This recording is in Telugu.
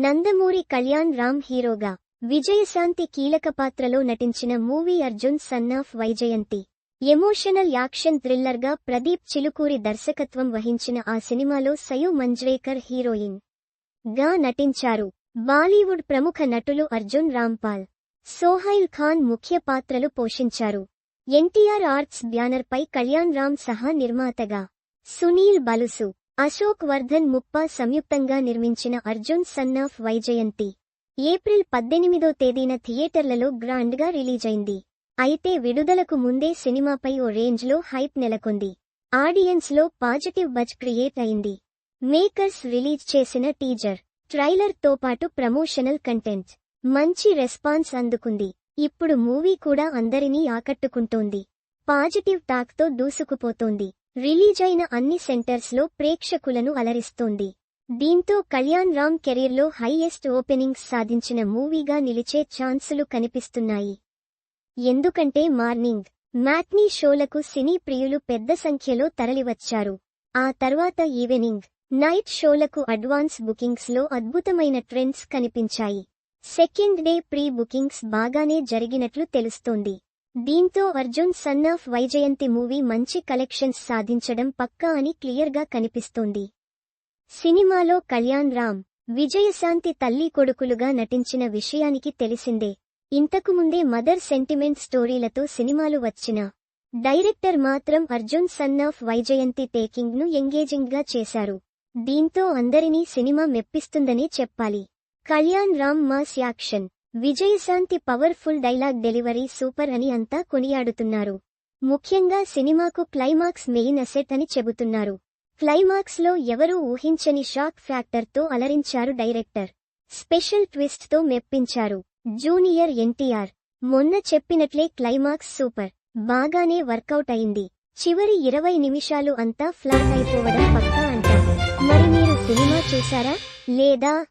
నందమూరి కళ్యాణ్ రామ్ హీరోగా విజయశాంతి కీలక పాత్రలో నటించిన movie Arjun son of Vyjayanthi. Emotional action థ్రిల్లర్గా Pradeep Chilukuri దర్శకత్వం వహించిన ఆ సినిమాలో సయు మంజ్రేకర్ హీరోయిన్గా నటించారు. బాలీవుడ్ ప్రముఖ నటులు అర్జున్ రాంపాల్ సోహైల్ ఖాన్ ముఖ్య పాత్రలు పోషించారు. ఎన్టీఆర్ ఆర్ట్స్ బ్యానర్పై కళ్యాణ్ రామ్ సహా నిర్మాతగా సునీల్ బలుసు అశోక్ వర్ధన్ ముప్పా సంయుక్తంగా నిర్మించిన Arjun son of Vyjayanthi. April పద్దెనిమిదో తేదీన థియేటర్లలో గ్రాండ్గా రిలీజైంది. అయితే విడుదలకు ముందే సినిమాపై ఓ రేంజ్లో హైప్ నెలకొంది. ఆడియన్స్లో పాజిటివ్ బజ్ క్రియేట్ అయింది. మేకర్స్ రిలీజ్ చేసిన టీజర్ ట్రైలర్తో పాటు ప్రమోషనల్ కంటెంట్. మంచి రెస్పాన్స్ అందుకుంది. ఇప్పుడు మూవీ కూడా అందరినీ ఆకట్టుకుంటోంది. పాజిటివ్ టాక్తో దూసుకుపోతోంది. రిలీజ్ అయిన అన్ని సెంటర్స్లో ప్రేక్షకులను అలరిస్తోంది. దీంతో కళ్యాణ్ రామ్ కెరీర్లో హైయెస్ట్ ఓపెనింగ్స్ సాధించిన మూవీగా నిలిచే ఛాన్సులు కనిపిస్తున్నాయి. ఎందుకంటే మార్నింగ్ మ్యాట్నీ షోలకు సినీ ప్రియులు పెద్ద సంఖ్యలో తరలివచ్చారు. ఆ తర్వాత ఈవెనింగ్ నైట్ షోలకు అడ్వాన్స్ బుకింగ్స్లో అద్భుతమైన ట్రెండ్స్ కనిపించాయి. సెకండ్ డే ప్రీ బుకింగ్స్ బాగానే జరిగినట్లు తెలుస్తోంది. దీంతో Arjun son of Vyjayanthi movie మంచి కలెక్షన్స్ సాధించడం పక్కా అని క్లియర్గా కనిపిస్తోంది. సినిమాలో కళ్యాణ్ రామ్ విజయశాంతి తల్లి కొడుకులుగా నటించిన విషయానికి తెలిసిందే. ఇంతకుముందే మదర్ సెంటిమెంట్ స్టోరీలతో సినిమాలు వచ్చిన డైరెక్టర్ మాత్రం అర్జున్ సన్ ఆఫ్ వైజయంతి టేకింగ్ను ఎంగేజింగ్గా చేశారు. దీంతో అందరినీ సినిమా మెప్పిస్తుందనే చెప్పాలి. Kalyan Ram mass action. Vijayashanti powerful dialogue delivery super అని అంతా కొనియాడుతున్నారు. ముఖ్యంగా సినిమాకు క్లైమాక్స్ మెయిన్ అసెట్ అని చెబుతున్నారు. క్లైమాక్స్లో ఎవరూ ఊహించని షాక్ ఫ్యాక్టర్తో అలరించారు డైరెక్టర్. స్పెషల్ ట్విస్ట్తో మెప్పించారు. Junior NTR. మొన్న చెప్పినట్లే క్లైమాక్స్ సూపర్. బాగానే వర్కౌట్ అయింది. చివరి ఇరవై నిమిషాలు అంతా ఫ్లాట్ అయిపోవడం పక్కా అంటారు మరి మీరు సినిమా చూసారా? లేదా